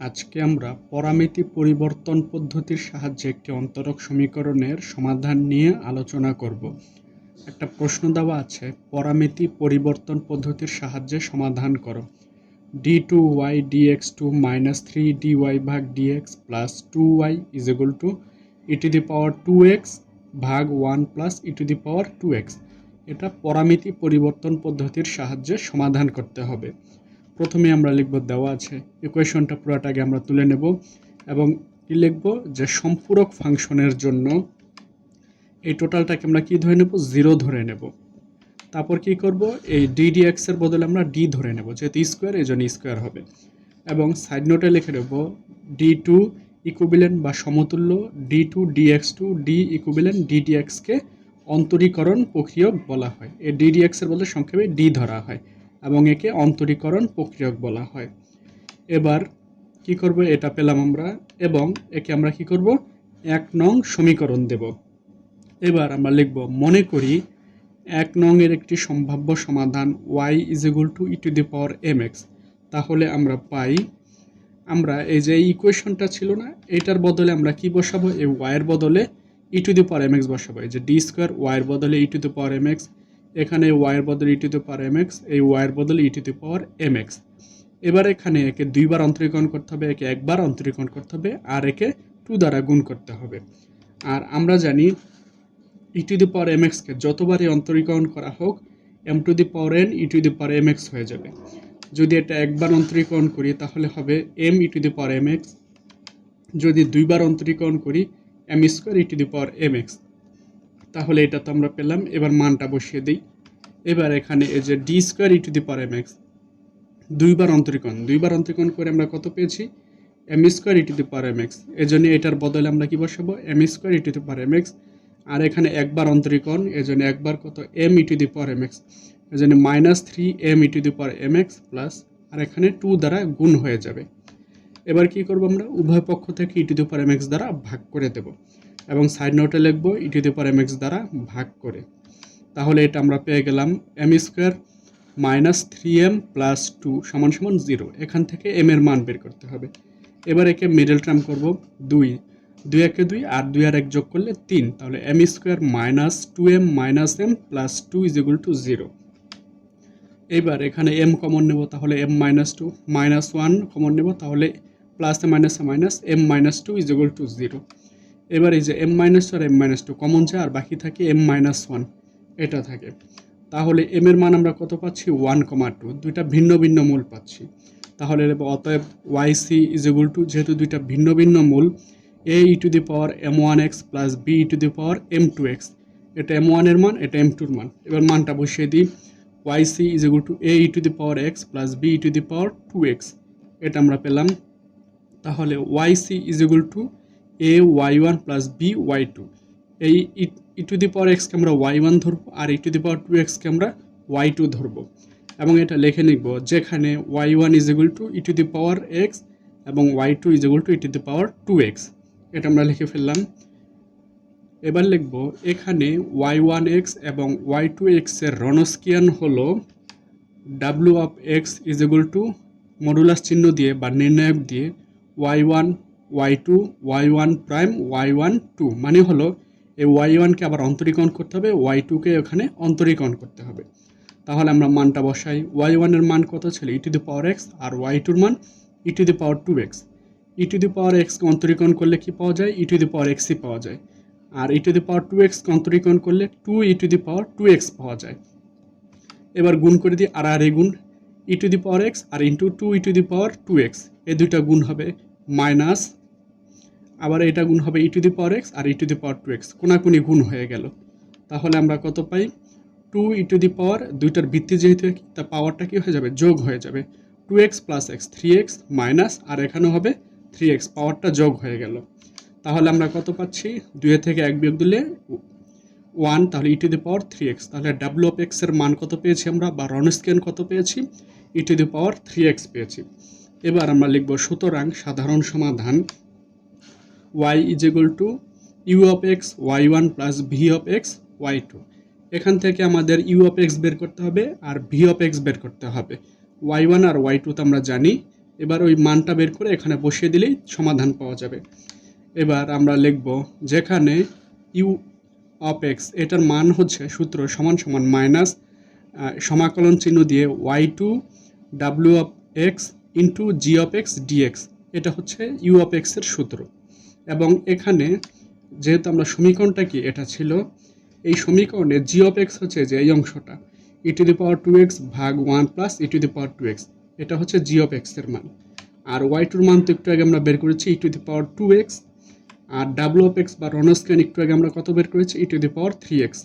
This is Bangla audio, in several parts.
আজকে আমরা পরামিতি পরিবর্তন পদ্ধতির সাহায্যে একটি অন্তরক সমীকরণের সমাধান নিয়ে আলোচনা করব। একটা প্রশ্ন দেওয়া আছে, পরামিতি পরিবর্তন পদ্ধতির সাহায্যে সমাধান করো। D two y dx two minus three d y ভাগ dx plus two y is equal to e to the power two x ভাগ one plus e to the power two x এটা পরামিতি পরিবর্তন পদ্ধতির সাহায্যে সমাধান করতে হবে। প্রথমে আমরা লিখব, দেওয়া আছে। ইকুয়েশনটা পুরোটাকে আমরা তুলে নেব এবং কি লিখব? যে সম্পূরক ফাংশনের জন্য এই টোটালটাকে আমরা কি ধরে নেব? জিরো ধরে নেব। তারপর কি করব? এই ডি ডি এক্সের বদলে আমরা ডি ধরে নেব, যেহেতু স্কোয়ার, এই জন্য স্কোয়ার হবে। এবং সাইড নোটে লিখে নেব ডি টু ইকুবিলেন্ট বা সমতুল্য d two d x two d equivalent d d এক্সকে অন্তরীকরণ প্রক্রিয়ক বলা হয়। এই ডি ডি এক্সের বদলে সংক্ষেপে ডি ধরা হয়। এবং একে অন্তরীকরণ প্রক্রিয়ক বলা হয়। এবার কি করব এটা পেলাম আমরা এবং একে আমরা কি করব? এক নং সমীকরণ দেব। এবার আমরা লিখব, মনে করি এক নং এর একটি সম্ভাব্য সমাধান y is equal to e to the power m x তাহলে আমরা পাই, আমরা এই যে ইকুয়েশনটা ছিল না, এটার বদলে আমরা কি বসাবো? এই ওয়াইয়ের বদলে e to the power m x বসাবো। এই যে ডি স্কোয়ার ওয়াইয়ের বদলে e to the power m x এখানে ওয়াইয়ের বদল e to power m x এই ওয়াইয়ের বদল ইটি দি পাওয়ার এম এক্স এবার এখানে একে দুইবার অন্তরীকরণ করতে হবে, একে একবার অন্তরীকরণ করতে হবে, আর একে টু দ্বারা গুণ করতে হবে। আর আমরা জানি ই টু দি পাওয়ার এম এক্সকে যতবারই অন্তরীকরণ করা হোক m to the power n e to the power m x হয়ে যাবে। যদি এটা একবার অন্তরীকরণ করি, তাহলে হবে m e to the power m x যদি দুইবার অন্তরীকরণ করি m square e to the power m x তাহলে এটা তো আমরা পেলাম। এবার মানটা বসিয়ে দিই। এবার এখানে এই যে d square e to the power m x দুইবার অন্তরীকরণ। দুইবার অন্তরীকরণ করে আমরা কত পেয়েছি? M square e to the power m x এই জন্য এটার বদলে আমরা কি বসাবো? M square e to the power m x আর এখানে একবার অন্তরীকরণ এই জন্য একবার কত? M e to the power m x এই জন্য minus three m e to the power m x plus আর এখানে টু দ্বারা গুণ হয়ে যাবে। এবার কি করব আমরা? উভয় পক্ষ থেকে e to the power m x দ্বারা ভাগ করে দেব। এবং সাইড নোটে লিখব e to the power m x দ্বারা ভাগ করে। তাহলে এটা আমরা পেয়ে গেলাম m square minus three m plus two সমান সমান জিরো এখান থেকে এম এর মান বের করতে হবে। এবার একে মিডল টার্ম করব, দুই। দুই একে দুই আর দুই আর এক যোগ করলে তিন। তাহলে m square minus two m minus m plus two is equal to zero এবার এখানে এম কমন নেব, তাহলে m minus two minus one common নেব, তাহলে plus a minus a minus m minus two is equal to zero এবার এই যে এম মাইনাস আর এম মাইনাস টু কমন যায় আর বাকি থাকে এম মাইনাস ওয়ান এটা থাকে। তাহলে এম এর মান আমরা কত পাচ্ছি? ওয়ান কমা টু দুইটা ভিন্ন ভিন্ন মূল পাচ্ছি। তাহলে অতএব y c is equal to যেহেতু দুইটা ভিন্ন ভিন্ন মূল a e to the power m one x plus b e to the power m two x এটা এম ওয়ানের মান, এটা এম টুর মান। এবার মানটা বসিয়ে দিই। Y c is equal to a e to the power x plus b e to the power two x এটা আমরা পেলাম। তাহলে y c is equal to a y one plus b y two এই ই টু দি পাওয়ার এক্সকে আমরা ওয়াই ওয়ান ধরবো আর ই টু দি পাওয়ার টু এক্সকে আমরা ওয়াই টু ধরবো। এবং এটা লিখে নিব, যেখানে y one is equal to e to the power x এবং y two is equal to e to the power two x এটা আমরা লিখে ফেললাম। এবার লিখব, এখানে ওয়াই ওয়ান এক্স এবং ওয়াই টু এক্সের রনস্কিয়ান হলো W of x is equal to modulus চিহ্ন দিয়ে বা নির্ণায়ক দিয়ে y one y two y one prime y one two মানে হলো এই ওয়াই ওয়ানকে আবার অন্তরীকরণ করতে হবে ওয়াই টুকে ওখানে অন্তরীকরণ করতে হবে। তাহলে আমরা মানটা বসাই। ওয়াই ওয়ানের মান কত ছিল? E to the power x R Y টুর মান e to the power two x e to the power এক্সকে অন্তরীকরণ করলে কি পাওয়া যায়? ই টু দি পাওয়ার এক্সই পাওয়া যায়। আর ই টু দি পাওয়ার টু এক্সকে অন্তরীকরণ করলে two e to the power two x পাওয়া যায়। এবার গুণ করে দিই, আর আর এ গুণ। E to the power x R into two e to the power two x এই দুইটা গুণ হবে। মাইনাস, আবার এটা গুণ হবে e to the power x R e to the power two x কোনাকুনি গুণ হয়ে গেল। তাহলে আমরা কত পাই? টু ই টু দি পাওয়ার দুইটার ভিত্তি যেহেতু তা পাওয়ারটা কি হয়ে যাবে? যোগ হয়ে যাবে। Two x plus x three x minus আর এখানেও হবে থ্রি এক্স পাওয়ারটা যোগ হয়ে গেল। তাহলে আমরা কত পাচ্ছি? দুয়ে থেকে এক বিয়োগ দিলে ওয়ান তাহলে e to the power three x তাহলে ডাব্লু অফ এক্সের মান কত পেয়েছি আমরা? বা রনস্কেন কত পেয়েছি? E to the power three x পেয়েছি। এবার আমরা লিখব, সুতরাং সাধারণ সমাধান y is equal to u of x y one plus v of x y two এখান থেকে আমাদের ইউ অফ এক্স বের করতে হবে আর ভি অফ এক্স বের করতে হবে। ওয়াই ওয়ান আর ওয়াই টু তো আমরা জানি। এবার ওই মানটা বের করে এখানে বসিয়ে দিলেই সমাধান পাওয়া যাবে। এবার আমরা লিখব, যেখানে ইউ অফ এক্স এটার মান হচ্ছে সূত্র সমান সমান মাইনাস সমাকলন চিহ্ন দিয়ে y two W of x into g of x dx এটা হচ্ছে ইউ অফ এক্সের সূত্র। এবং এখানে যেহেতু আমরা সমীকরণটা কি, এটা ছিল এই সমীকরণে জি অফ এক্স হচ্ছে যে এই অংশটা e to the power two x ভাগ one plus e to the power two x এটা হচ্ছে জি অফ এক্সের মান। আর ওয়াই টুর মান তো একটু আগে আমরা বের করেছি e to the power two x R W of x বা রনস্ক্যান একটু আগে আমরা কত বের করেছি e to the power three x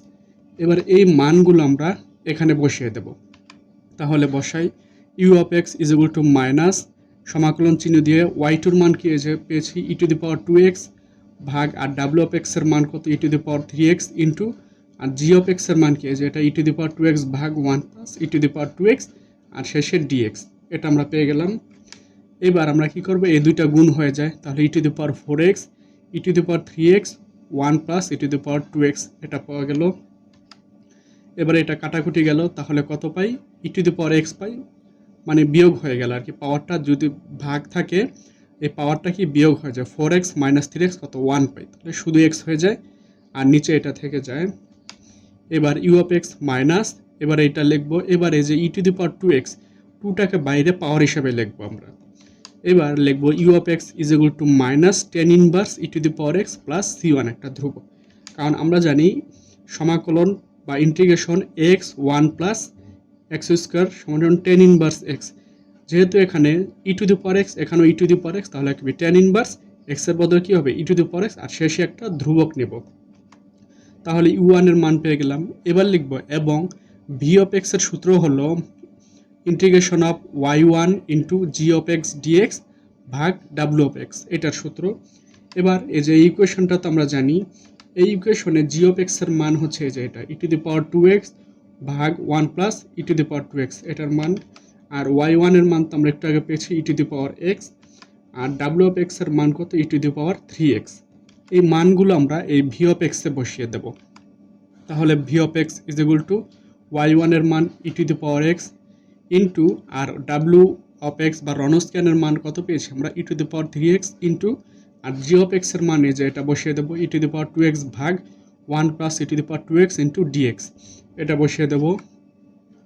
এবার এই মানগুলো আমরা এখানে বসিয়ে দেব। তাহলে বসাই। U of x is equal to minus সমাকলন চিহ্ন দিয়ে ওয়াই টুর মান কি হয়েছে? পেয়েছি e to the power two x ভাগ আর ডাব্লু অফ এক্সের মান কত? E to the power three x into R G of এক্সের মান কি হয়েছে? এটা e to the power two x ভাগ one plus e to the power two x আর শেষে ডিএক্স এটা আমরা পেয়ে গেলাম। এবার আমরা কি করব? এই দুইটা গুণ হয়ে যায়। তাহলে e to the power four x e to the power three x one plus e to the power two x এটা পাওয়া গেল। এবারে এটা কাটাকুটি গেল। তাহলে কত পাই? ই টু দি পাওয়ার এক্স পাই। মানে বিয়োগ হয়ে গেল আর কি। পাওয়ারটা যদি ভাগ থাকে, এই পাওয়ারটা কি বিয়োগ হয়ে যায়? Four x minus three x কত? ওয়ান পাই। তাহলে শুধু এক্স হয়ে যায় আর নিচে এটা থেকে যায়। এবার ইউ অফ এক্স মাইনাস এবার এটা লিখব। এবার এই যে e to the power two x টুটাকে বাইরে পাওয়ার হিসাবে লিখব আমরা। এবার লিখব u of x is equal to minus tan inverse e to the power x plus c one একটা ধ্রুব কারণ আমরা জানি সমাকলন বা integration x one plus x square সমান টেন ইনভার্স এক্স যেহেতু এখানে ই টু দি পাওয়ার এক্স এখানেও ই টু দি পাওয়ার এক্স তাহলে কি টেন ইনভার্স এক্সের বদলে কী হবে? ই টু দি পাওয়ার এক্স আর শেষে একটা ধ্রুবক নেব। তাহলে ইউ ওয়ানের মান পেয়ে গেলাম। এবার লিখব, এবং ভি অফ এক্সের সূত্র হলো integration of y one into g of x dx ভাগ ডাব্লু অফ এক্স এটার সূত্র। এবার এই যে ইকুয়েশনটা তো আমরা জানি, এই ইকুয়েশনে জি অফ এক্সের মান হচ্ছে এই যে এটা e to the power two x ভাগ one plus e to the power two x, এটার মান। আর ওয়াই ওয়ানের মান তো আমরা একটু আগে পেয়েছি e to the power x. R W of এক্সের মান কত? E to the power three x. এই মানগুলো আমরা এই ভি অফ এক্সে বসিয়ে দেব। তাহলে V of x is equal to y ওয়ানের মান e to the power x into R W of x বা রনস্ক্যানের মান কত পেয়েছি? আমরা e to the power three x into R G of এক্সের মান যে এটা বসিয়ে দেবো e the power two x ভাগ one plus e to the power two x into dx এটা বসিয়ে দেবো।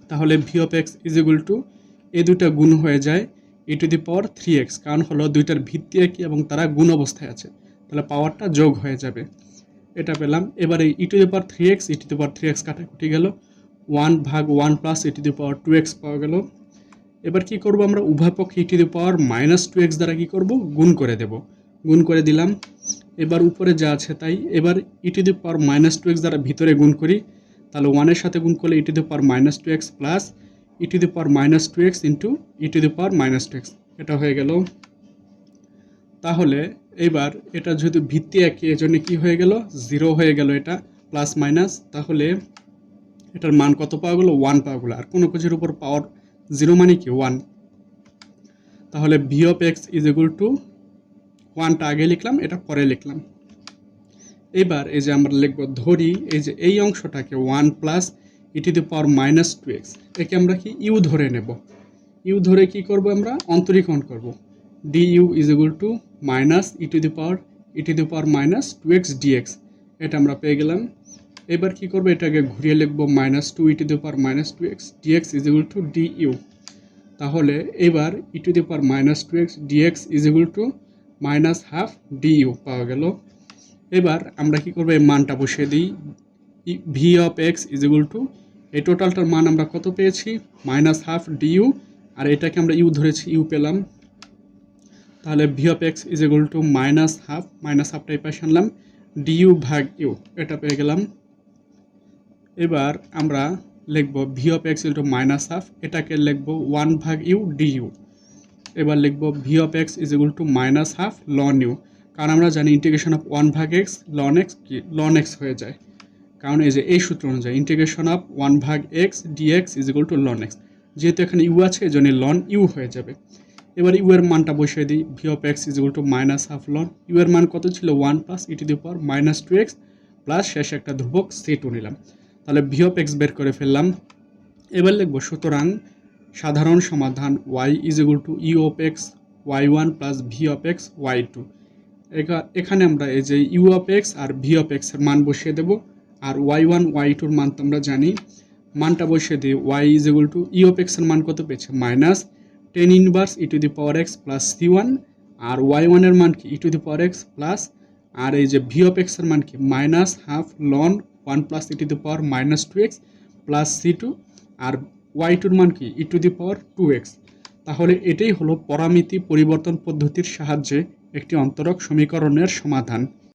তাহলে V of x is equal to এই দুইটা গুণ হয়ে যায় e to the power three x কারণ হলো দুইটার ভিত্তি একই এবং তারা গুণ অবস্থায় আছে। তাহলে পাওয়ারটা যোগ হয়ে যাবে। এটা পেলাম। এবারে e to the power three x e to the power three x কাটাকুটি গেল। ওয়ান ভাগ one plus e to the power two x পাওয়া গেল। এবার কি করব আমরা? উভয় পক্ষে e to the power minus two x দ্বারা কী করব? গুণ করে দেব। গুণ করে দিলাম। এবার উপরে যা আছে তাই, এবার e to the power minus two x দ্বারা ভিতরে গুণ করি, তাহলে ওয়ানের সাথে গুণ করলে e to the power minus two x plus e to the power minus two x into e to the power minus two x এটা হয়ে গেল। তাহলে এবার এটা যেহেতু ভিত্তি একই, এজন্য কি হয়ে গেল? জিরো হয়ে গেল এটা প্লাস মাইনাস তাহলে এটার মান কত পাওয়া গেলো? ওয়ান পাওয়া গেলো। আর কোনো কিছুর উপর পাওয়ার জিরো মানে কি? ওয়ান তাহলে V of x is equal to ওয়ানটা আগে লিখলাম, এটা পরে লিখলাম। এবার এই যে আমরা লিখব ধরি, এই যে এই অংশটাকে one plus e to the power minus two x একে আমরা কি ইউ ধরে নেব। ইউ ধরে কি করব আমরা? অন্তরীকরণ করব। D u is equal to minus e to the power e to the power minus two x dx এটা আমরা পেয়ে গেলাম। এবার কি করব? এটাকে ঘুরিয়ে লিখব minus two e to the power minus two x dx is equal to d u তাহলে এবার e to the power minus two x dx is equal to minus half d u পাওয়া গেল। এবার আমরা কি করব? এই মানটা বসিয়ে দিই। V of x is equal to এই টোটালটার মান আমরা কত পেয়েছি? Minus half d u. আর এটাকে আমরা ইউ ধরেছি, ইউ পেলাম। তাহলে V of x is equal to minus half, minus হাফটা এই পাশে আনলাম। ডি ইউ ভাগ ইউ, এটা পেয়ে গেলাম। এবার আমরা লিখব v of x is to minus half, এটাকে লিখব, ওয়ান ভাগ ইউ ডি ইউ। এবার লিখব v of x is equal to minus half ln u কারণ আমরা জানি ইন্টিগ্রেশন অফ ওয়ান ভাগ এক্স লন এক্স কি লন এক্স হয়ে যায়। কারণ এই যে এই সূত্র অনুযায়ী ইন্টিগ্রেশন অফ ওয়ান ভাগ x dx is equal to ln x যেহেতু এখানে ইউ আছে এই জন্য লন ইউ হয়ে যাবে। এবার ইউ এর মানটা বসিয়ে দিই V of x is equal to minus half ln u এর মান কত ছিল? One plus e to the power minus two x plus শেষে একটা ধ্রুবক সি টু নিলাম। তাহলে ভি অফ এক্স বের করে ফেললাম। এবার লিখব সুতরাং সাধারণ সমাধান y is equal to u of x y one plus V of x y two এখানে আমরা এই যে ইউ অফ এক্স আর ভি অফ এক্সের মান বসিয়ে দেব, আর ওয়াই ওয়ান ওয়াই টুর মান তো আমরা জানি। মানটা বসিয়ে দিই y is equal to e of এক্সের মান কত পেয়েছে? Minus tan inverse e to the power x plus c one R y ওয়ানের মান কি? E to the power x plus আর এই যে ভি অফ এক্সের মান কি? Minus half ln one plus e to the power minus two x plus c two R Y টুর মান কি? E to the power two x তাহলে এটাই হলো পরামিতি পরিবর্তন পদ্ধতির সাহায্যে একটি অন্তরক সমীকরণের সমাধান।